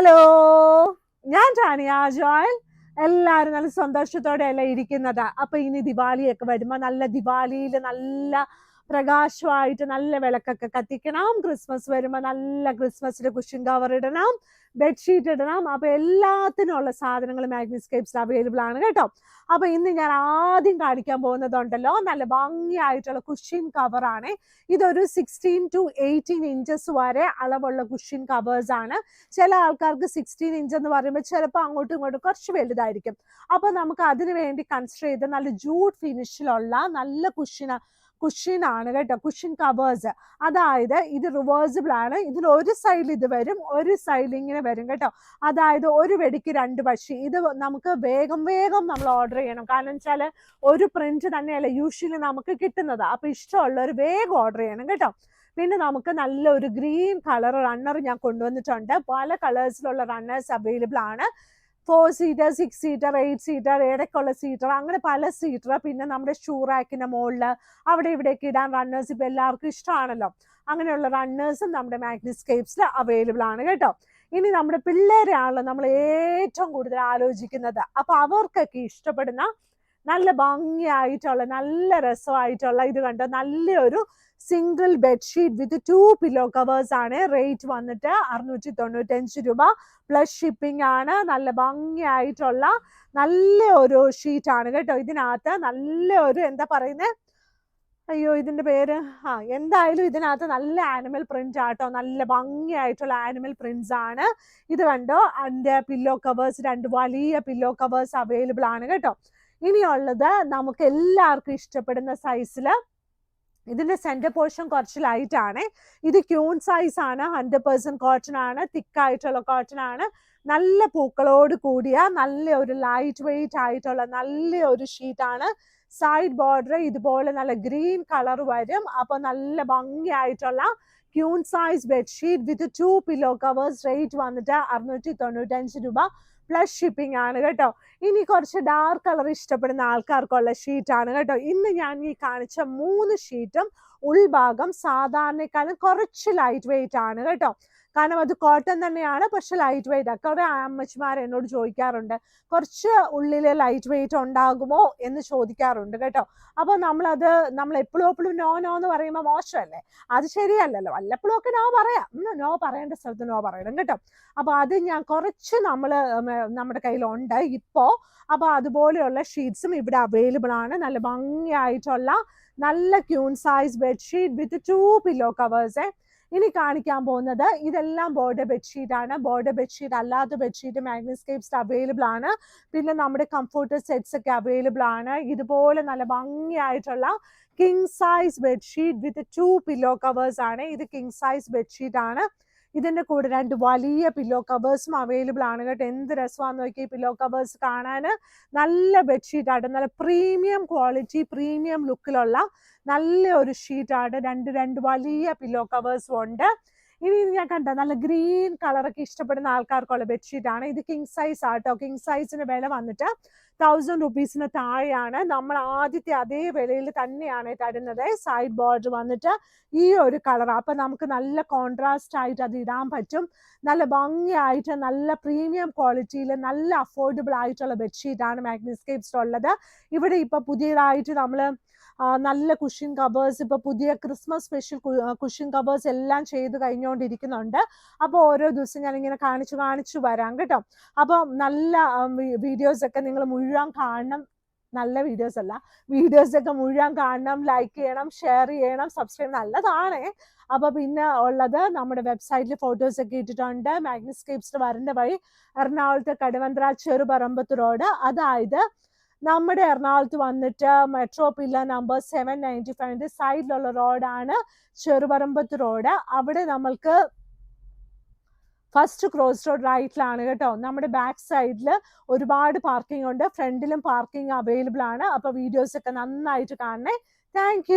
Hello. ഞാൻ Tanya Joel. എല്ലാവരും നല്ല സന്തോഷത്തോടെ അല്ല ഇരിക്കുന്നത്. അപ്പൊ ഇനി ദിവാലിയൊക്കെ വരുമ്പോ നല്ല ദിവാലിയിൽ നല്ല പ്രകാശമായിട്ട് നല്ല വിളക്കൊക്കെ കത്തിക്കണം. ക്രിസ്മസ് വരുമ്പോൾ നല്ല ക്രിസ്മസിന്റെ കുഷൻ കവർ ഇടണം ബെഡ്ഷീറ്റ് ഇടണം. അപ്പൊ എല്ലാത്തിനും ഉള്ള സാധനങ്ങൾ മാഗ്നിസ്കേപ്സ് അവൈലബിൾ ആണ് കേട്ടോ. അപ്പൊ ഇന്ന് ഞാൻ ആദ്യം കാണിക്കാൻ പോകുന്നതുണ്ടല്ലോ നല്ല ഭംഗിയായിട്ടുള്ള കുഷ്യൻ കവറാണ് ഇതൊരു സിക്സ്റ്റീൻ ടു എയ്റ്റീൻ ഇഞ്ചസ് വരെ അളവുള്ള കുഷ്യൻ കവേഴ്സ് ആണ്. ചില ആൾക്കാർക്ക് സിക്സ്റ്റീൻ ഇഞ്ച് എന്ന് പറയുമ്പോൾ ചിലപ്പോൾ അങ്ങോട്ടും ഇങ്ങോട്ടും കുറച്ച് വലുതായിരിക്കും. അപ്പൊ നമുക്ക് അതിനു വേണ്ടി കൺസിഡർ ചെയ്ത് നല്ല ജൂട്ട് ഫിനിഷിലുള്ള നല്ല കുഷ്യൻ കുഷ്യൻ ആണ് കേട്ടോ കുഷ്യൻ കവേഴ്സ് അതായത് ഇത് റിവേഴ്സിബിൾ ആണ്. ഇതിൽ ഒരു സൈഡിൽ ഇത് വരും ഒരു സൈഡിൽ ഇങ്ങനെ വരും കേട്ടോ. അതായത് ഒരു വെടിക്ക് രണ്ട് പക്ഷി. ഇത് നമുക്ക് വേഗം വേഗം നമ്മൾ ഓർഡർ ചെയ്യണം. കാരണം വെച്ചാൽ ഒരു പ്രിന്റ് തന്നെയല്ല യൂഷ്വലി നമുക്ക് കിട്ടുന്നത്. അപ്പൊ ഒരു വേഗം ഓർഡർ ചെയ്യണം കേട്ടോ. പിന്നെ നമുക്ക് നല്ല ഒരു ഗ്രീൻ കളർ റണ്ണർ ഞാൻ കൊണ്ടുവന്നിട്ടുണ്ട്. പല കളേഴ്സിലുള്ള റണ്ണേഴ്സ് അവൈലബിൾ ആണ്. Four seater six seater eight seater ഇടയ്ക്കുള്ള സീറ്റർ അങ്ങനെ പല സീറ്റർ പിന്നെ നമ്മുടെ ഷൂ റാക്കിന്റെ മുകളിൽ അവിടെ ഇവിടേക്ക് ഇടാൻ റണ്ണേഴ്സ് ഇപ്പൊ എല്ലാവർക്കും ഇഷ്ടമാണല്ലോ. അങ്ങനെയുള്ള റണ്ണേഴ്സും നമ്മുടെ മാഗ്നിസ്കേപ്സിൽ അവൈലബിൾ ആണ് കേട്ടോ. ഇനി നമ്മുടെ പിള്ളേരെയാണല്ലോ നമ്മൾ ഏറ്റവും കൂടുതൽ ആലോചിക്കുന്നത്. അപ്പൊ അവർക്കൊക്കെ ഇഷ്ടപ്പെടുന്ന നല്ല ഭംഗിയായിട്ടുള്ള നല്ല രസമായിട്ടുള്ള ഇത് കണ്ടോ? നല്ലൊരു single bedsheet with two pillow covers ആണ്. റേറ്റ് വന്നിട്ട് അറുന്നൂറ്റി തൊണ്ണൂറ്റഞ്ച് രൂപ. പ്ലസ് ഷിപ്പിംഗ് ആണ്. നല്ല ഭംഗിയായിട്ടുള്ള നല്ല ഒരു ഷീറ്റ് ആണ് കേട്ടോ ഇതിനകത്ത്. നല്ല ഒരു എന്താ പറയുന്നത് അയ്യോ ഇതിന്റെ പേര്? ആ എന്തായാലും ഇതിനകത്ത് നല്ല ആനിമൽ പ്രിന്റ് ആട്ടോ. നല്ല ഭംഗിയായിട്ടുള്ള ആനിമൽ പ്രിന്റ്സ് ആണ്. ഇത് കണ്ടോ? അതിന്റെ പില്ലോ കവേഴ്സ് രണ്ട് വലിയ പില്ലോ കവേഴ്സ് അവൈലബിൾ ആണ് കേട്ടോ. ഇനിയുള്ളത് നമുക്ക് എല്ലാവർക്കും ഇഷ്ടപ്പെടുന്ന സൈസിൽ ഇതിന്റെ സെന്റർ പോർഷൻ കുറച്ച് ലൈറ്റ് ആണ്. ഇത് ക്യൂൺ സൈസ് ആണ് ഹൺഡ്രഡ് പെർസെന്റ് കോട്ടൺ ആണ് തിക്ക് ആയിട്ടുള്ള കോട്ടൺ ആണ്. നല്ല പൂക്കളോട് കൂടിയ നല്ല ഒരു ലൈറ്റ് വെയിറ്റ് ആയിട്ടുള്ള നല്ല ഒരു ഷീറ്റ് ആണ്. സൈഡ് ബോർഡർ ഇതുപോലെ നല്ല ഗ്രീൻ കളർ വരും. അപ്പൊ നല്ല ഭംഗിയായിട്ടുള്ള queen size bedsheet with two pillow covers rate വന്നിട്ട് അറുന്നൂറ്റി തൊണ്ണൂറ്റഞ്ച് രൂപ. പ്ലസ് ഷിപ്പിംഗ് ആണ് കേട്ടോ. ഇനി കുറച്ച് ഡാർക്ക് കളർ ഇഷ്ടപ്പെടുന്ന ആൾക്കാർക്കുള്ള ഷീറ്റ് ആണ് കേട്ടോ. ഇന്ന് ഞാൻ ഈ കാണിച്ച മൂന്ന് ഷീറ്റും ഉൾഭാഗം സാധാരണക്കാളും കുറച്ച് ലൈറ്റ് വെയിറ്റ് ആണ് കേട്ടോ. കാരണം അത് കോട്ടൺ തന്നെയാണ് പക്ഷെ ലൈറ്റ് വെയിറ്റ് കുറെ അമ്മച്ചിമാർ എന്നോട് ചോദിക്കാറുണ്ട് കുറച്ച് ഉള്ളിൽ ലൈറ്റ് വെയിറ്റ് ഉണ്ടാകുമോ? എന്ന് ചോദിക്കാറുണ്ട് കേട്ടോ. അപ്പോൾ നമ്മളത് നമ്മൾ എപ്പോഴും എപ്പോഴും നോ നോ എന്ന് പറയുമ്പോൾ മോശമല്ലേ? അത് ശരിയല്ലല്ലോ. വല്ലപ്പോഴും ഒക്കെ നോ പറയാം. നോ പറയേണ്ട സ്ഥലത്ത് നോ പറയണം കേട്ടോ. അപ്പോൾ അത് ഞാൻ കുറച്ച് നമ്മൾ നമ്മുടെ കയ്യിലുണ്ട് ഇപ്പോ. അപ്പോൾ അതുപോലെയുള്ള ഷീറ്റ്സും ഇവിടെ അവൈലബിൾ ആണ്. നല്ല ഭംഗിയായിട്ടുള്ള നല്ല queen size bedsheet with two pillow covers ഇനി കാണിക്കാൻ പോകുന്നത് ഇതെല്ലാം ബോർഡർ ബെഡ്ഷീറ്റ് ആണ്. ബോർഡർ ബെഡ്ഷീറ്റ് അല്ലാത്ത ബെഡ്ഷീറ്റ് മാഗ്നസ്കേപ്സ് അവൈലബിൾ ആണ്. പിന്നെ നമ്മുടെ കംഫർട്ടർ സെറ്റ്സ് ഒക്കെ അവൈലബിൾ ആണ്. ഇതുപോലെ നല്ല ഭംഗിയായിട്ടുള്ള king size bedsheet with two pillow covers ആണ്. ഇത് കിങ് സൈസ് ബെഡ്ഷീറ്റ് ആണ്. ഇതിന്റെ കൂടെ രണ്ട് വലിയ പില്ലോ കവേഴ്സും അവൈലബിൾ ആണ് കേട്ടോ. എന്ത് രസമാണെന്ന് നോക്കി പില്ലോ കവേഴ്സ് കാണാൻ നല്ല ബെഡ്ഷീറ്റ് ആണ് നല്ല പ്രീമിയം ക്വാളിറ്റി പ്രീമിയം ലുക്കിലുള്ള നല്ല ഒരു ഷീറ്റാണ് രണ്ട് രണ്ട് വലിയ പില്ലോ കവേഴ്സും ഉണ്ട്. ഇനി ഞാൻ കണ്ട നല്ല ഗ്രീൻ കളറൊക്കെ ഇഷ്ടപ്പെടുന്ന ആൾക്കാർക്കുള്ള ബെഡ്ഷീറ്റ് ആണ്. ഇത് കിങ് സൈസ് ആട്ടോ? കിങ് സൈസിന് വില വന്നിട്ട് തൗസൻഡ് റുപ്പീസിന് താഴെയാണ്. നമ്മൾ ആദ്യത്തെ അതേ വിലയിൽ തന്നെയാണ് തരുന്നത്. സൈഡ് ബോർഡർ വന്നിട്ട് ഈ ഒരു കളർ അപ്പൊ നമുക്ക് നല്ല കോൺട്രാസ്റ്റ് ആയിട്ട് അത് ഇടാൻ പറ്റും. നല്ല ഭംഗിയായിട്ട് നല്ല പ്രീമിയം ക്വാളിറ്റിയിൽ നല്ല അഫോർഡബിൾ ആയിട്ടുള്ള ബെഡ്ഷീറ്റ് ആണ് മാഗ്നിസ്കേപ്സ് ഉള്ളത്. ഇവിടെ ഇപ്പൊ പുതിയതായിട്ട് നമ്മൾ നല്ല കുഷ്യൻ കവേഴ്സ് ഇപ്പൊ പുതിയ ക്രിസ്മസ് സ്പെഷ്യൽ കുഷ്യൻ കവേഴ്സ് എല്ലാം ചെയ്ത് കഴിഞ്ഞുകൊണ്ടിരിക്കുന്നുണ്ട് അപ്പോൾ ഓരോ ദിവസം ഞാൻ ഇങ്ങനെ കാണിച്ചു കാണിച്ചു വരാം കേട്ടോ. അപ്പോൾ നല്ല വീഡിയോസ് ഒക്കെ നിങ്ങൾ മുഴുവൻ കാണണം. നല്ല വീഡിയോസ് അല്ല വീഡിയോസ് ഒക്കെ മുഴുവൻ കാണണം ലൈക്ക് ചെയ്യണം ഷെയർ ചെയ്യണം സബ്സ്ക്രൈബ് നല്ലതാണേ. അപ്പൊ പിന്നെ ഉള്ളത് നമ്മുടെ വെബ്സൈറ്റിൽ ഫോട്ടോസ് ഒക്കെ ഇട്ടിട്ടുണ്ട്. മാഗ്നസ്കേപ്സ് വരേണ്ട വഴി എറണാകുളത്തെ കടുവന്ത്ര ചെറുപറമ്പത്ത് റോഡ് അതായത് നമ്മുടെ എറണാകുളത്ത് വന്നിട്ട് metro pillar number seven ninety ഫൈവിന്റെ സൈഡിലുള്ള റോഡാണ് ചെറുപറമ്പത്ത് റോഡ് അവിടെ നമ്മൾക്ക് ഫസ്റ്റ് ക്രോസ് റോഡ് റൈറ്റിലാണ് കേട്ടോ. നമ്മുടെ ബാക്ക് സൈഡിൽ ഒരുപാട് പാർക്കിംഗ് ഉണ്ട്. ഫ്രണ്ടിലും പാർക്കിംഗ് അവൈലബിൾ ആണ്. അപ്പോൾ വീഡിയോസ് ഒക്കെ നന്നായിട്ട് കാണണേ. താങ്ക്